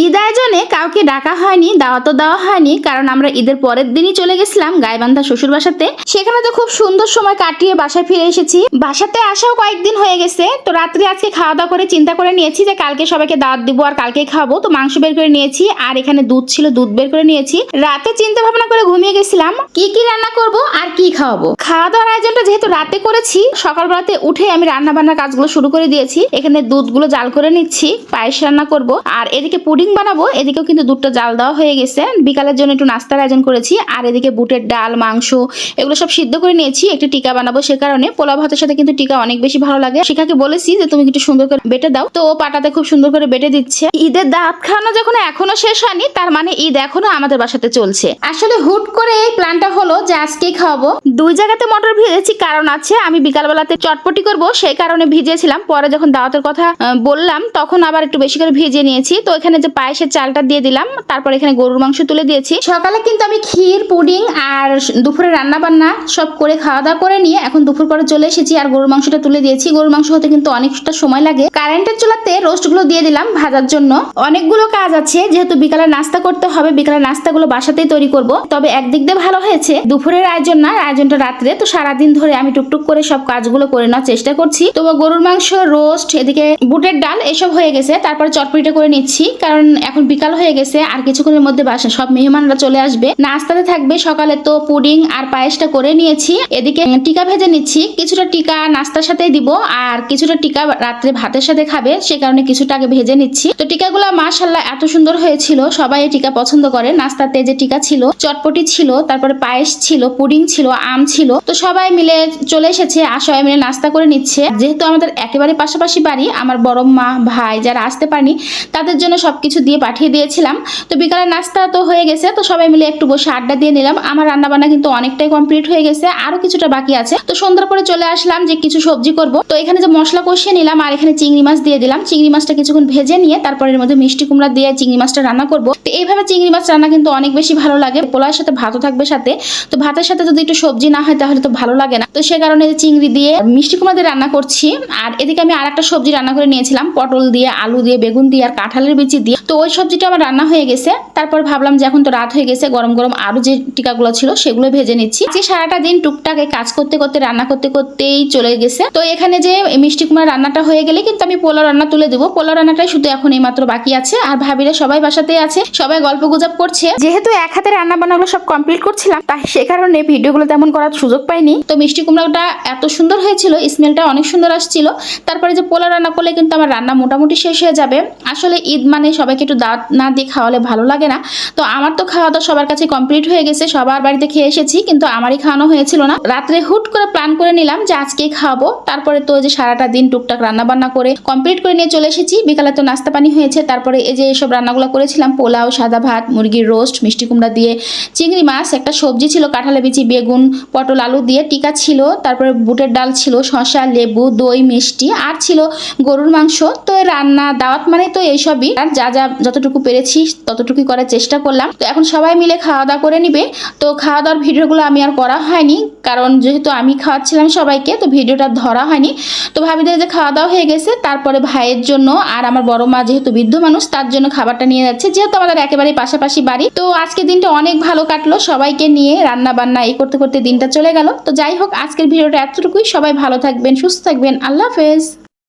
ঈদ আয়োজনে কাউকে ডাকা হয়নি, দাওয়াতও দেওয়া হয়নি, কারণ আমরা ঈদের পরের দিনই চলে গেছিলাম গাইবান্ধা শ্বশুর বাসাতে। সেখানে তো খুব সুন্দর সময় কাটিয়ে বাসায় ফিরে এসেছি। বাসাতে আসাও কয়েকদিন হয়ে গেছে, তো রাত্রে আজকে খাওয়া দাওয়া করে চিন্তা করে নিয়েছি যে কালকে সবাইকে দাওয়াত দিব আর কালকে খাব, তো মাংস বের করে নিয়েছি, আর এখানে দুধ ছিল, দুধ বের করে নিয়েছি। রাতে চিন্তা ভাবনা করে ঘুমিয়ে গেছিলাম, কি কি রান্না করব আর কি খাওয়াবো। খাওয়া দাওয়ার আয়োজনটা যেহেতু রাতে করেছি, সকালবেলাতে উঠে আমি রান্না বান্নার কাজগুলো শুরু করে দিয়েছি। এখানে দুধগুলো জাল করে নিচ্ছি, পায়েস রান্না করব, আর এদিকে পুডিং বানাবো, এদিকেও কিন্তু দুধটা জাল দেওয়া হয়ে গেছে। বিকালের জন্য একটু নাস্তার আয়োজন করেছি, আর এদিকে বুটের ডাল, মাংস, এগুলো সব সিদ্ধ করে নিয়েছি, একটু টিকা বানাবো সে কারণে। পোলাও ভাতের সাথে কিন্তু টিকা অনেক বেশি ভালো লাগে। শিখাকে বলেছি যে তুমি একটু সুন্দর করে বেটে দাও। তো ও পাটাতে খুব সুন্দর করে বেটে দিচ্ছে। ঈদের দাঁত খাওয়ানো যখন এখনও শেষ হয়নি, তার মানে ঈদ এখনও আমাদের বাসাতে চলছে। আসলে হুট করে এই প্ল্যানটা হলো যে আজকেই খাওয়াবো। দুই জায়গাতে মটর ভিজেছি, কারণ আছে, আমি বিকালবেলাতে চটপটি করব সেই কারণে ভিজেছিলাম পরে যখন দাওয়াতের কথা বললাম, তখন আবার একটু বেশি করে ভিজিয়ে নিয়েছি। তো এখানে যে পায়েসের চালটা দিয়ে দিলাম, তারপর এখানে গরুর মাংস তুলে দিয়েছি। সকালে কিন্তু আমি ক্ষীর, পুডিং আর দুপুরে রান্না বান্না সব করে খাওয়া দাওয়া করে নিয়ে এখন দুপুর পরে চলে এসেছি আর গরুর মাংসটা তুলে দিয়েছি। গরুর মাংস হতে কিন্তু অনেকটা সময় লাগে। কারেন্টের চুলাতে রোস্টগুলো দিয়ে দিলাম ভাজার জন্য। অনেকগুলো কাজ আছে, যেহেতু বিকালে নাস্তা করতে হবে, বিকালে নাস্তাগুলো বাসাতেই তৈরি করব। তবে একদিক দিয়ে ভালো হয়েছে, দুপুরের আয়োজন না, আয়োজনটা রাত্রে। তো সারাদিন ধরে আমি টুকটুক করে সব কাজগুলো করে নেওয়ার চেষ্টা করছি। তো গরুর মাংস, রোস্ট, এদিকে বুটের ডাল, এসব হয়ে গেছে। তারপরে চটপটিটা করে নিচ্ছি, কারণ এখন বিকাল হয়ে গেছে, আর কিছুক্ষণের মধ্যে বাসা সব মেহমানরা চলে আসবে। নাস্তাতে থাকবে সকালে তো পুডিং আর পায়েসটা করে নিয়েছি। এদিকে টিকা ভেজে নিচ্ছি। কিছুটা টিকা নাস্তার সাথেই দিব, আর কিছুটা টিকা রাত্রে ভাতের সাথে খাবে, সে কারণে কিছুটা আগে ভেজে নিচ্ছি। তো টিকাগুলো মাশাল্লাহ এত সুন্দর হয়েছিল, সবাই টিকা পছন্দ করে। নাস্তাতে যে টিকা ছিল, চটপটি ছিল, তারপরে পায়েস ছিল, পুডিং ছিল, আম ছিল, তো সবাই মিলে চলে এসেছে, আর সবাই মিলে নাস্তা করে নিচ্ছে। যেহেতু আমাদের একেবারে পাশাপাশি বাড়ি, আমার বড় মা, ভাই যারা আসতে পারেনি, তাদের জন্য সবকিছু দিয়ে পাঠিয়ে দিয়েছিলাম। তো বিকালে নাস্তা তো হয়ে গেছে, তো সবাই মিলে একটু বসে আড্ডা দিয়ে নিলাম। আমার রান্না বান্না কিন্তু অনেকটাই কমপ্লিট হয়ে গেছে আরও কিছুটা বাকি আছে। তো সন্ধ্যার পরে চলে আসলাম যে কিছু সবজি করব। তো এখানে যে মশলা কষিয়ে নিলাম আর এখানে চিংড়ি মাছ দিয়ে দিলাম। চিংড়ি মাছটা কিছুক্ষণ ভেজে নিয়ে তারপর এর মধ্যে মিষ্টি কুমড়া দিয়ে চিংড়ি মাছটা রান্না করব। তো এইভাবে চিংড়ি মাছ রান্না কিন্তু অনেক বেশি ভালো লাগে। পোলার সাথে ভাতও থাকবে সাথে। তো ভাতের সাথে যদি একটু সবজি না হয় তাহলে তো ভালো লাগে না। তো সে কারণে চিংড়ি দিয়ে মিষ্টি কুমড়া দিয়ে রান্না করছি। আর এদিকে আমি আর একটা সবজি রান্না করে নিয়েছিলাম। পটল দিয়ে, আলু দিয়ে, বেগুন দিয়ে আর কাঁঠালের বিচি দিয়ে তো ওই সবজিটা আমার রান্না হয়ে গেছে। তারপর ভাবলাম যে এখন তো রাত হয়ে গেছে, গরম গরম আরও যে টিকাগুলো ছিল সেগুলো ভেজে নিচ্ছি। যে সারাটা দিন টুকটাক কাজ করতে করতে, রান্না করতে করতেই চলে গেছে। তো এখানে যে মিষ্টি কুমড়া রান্নাটা হয়ে গেলে কিন্তু আমি পোলাও রান্না তুলে দেবো। পোলাও রান্নাটাই শুধু এখন এই মাত্র বাকি আছে। আর ভাবিরা সবাই বাসাতেই আছে, সবাই গল্প গুজব করছে। যেহেতু এক হাতে রান্না বান্নাগুলো সব কমপ্লিট করছিলাম, তাই সে কারণে ভিডিওগুলো তেমন করার সুযোগ পাইনি। তো মিষ্টি কুমড়াটা এত সুন্দর হয়েছিল স্মেলটা অনেক সুন্দর আসছিল। তারপরে যে পোলা রান্না করলে কিন্তু আমার রান্না মোটামুটি শেষ হয়ে যাবে। আসলে ঈদ মানে সবাইকে একটু দাঁত না দিয়ে খাওয়ালে ভালো লাগে না। তো আমার তো খাওয়া দাওয়া সবার কাছে কমপ্লিট হয়ে গেছে, সবার বাড়িতে খেয়ে এসেছি, কিন্তু আমারই খাওয়ানো হয়েছিল না। রাত্রে হুট করে প্ল্যান করে নিলাম যে আজকেই খাওয়াবো, তারপরে তো যে সারাটা দিন টুকটাক রান্না বান্না করে কমপ্লিট করে নিয়ে চলে এসেছি। বিকালে তো নাস্তা পানি হয়েছে, তারপরে এই যে এসব রান্নাগুলো করেছিলাম, পোলাও, সাদা ভাত, মুরগির রোস্ট মিষ্টি কুমড়া দিয়ে, চিংড়ি মাছ, একটা সবজি ছিল, কাঁঠালে বিচি বেগুন, পটল, আলু দিয়ে, টিকা ছিল, তারপরে বুটের ডাল ছিল, শসা, লেবু, দই, মিষ্টি, আর ছিল গরুর মাংস। তো রান্না, দাওয়াত মানে তো এইসবই, আর যা যা যতটুকু পেরেছি ততটুকুই করার চেষ্টা করলাম। তো এখন সবাই মিলে খাওয়া দাওয়া করে নিবে। তো খাওয়া দাওয়ার ভিডিওগুলো আমি আর করা হয়নি, কারণ যেহেতু আমি খাওয়াচ্ছিলাম সবাইকে, তো ভিডিওটা ধরা হয়নি। তো ভাবিদের যে খাওয়া দাওয়া হয়ে গেছে, তারপরে ভাইয়ের জন্য আর আমার বড় মা যেহেতু বৃদ্ধ মানুষ, তার জন্য খাবারটা নিয়ে যাচ্ছে, যেহেতু আমাদের একেবারে পাশাপাশি বাড়ি। তো আজকে দিনটা অনেক ভালো কাটলো সবাইকে নিয়ে রান্না বান্না এই করতে করতে দিনটা চলে গেল। তো যাই হোক, আজকের ভিডিওটা এতটুকুই। সবাই ভালো থাকবেন, সুস্থ থাকবেন। আল্লাহ হাফেজ।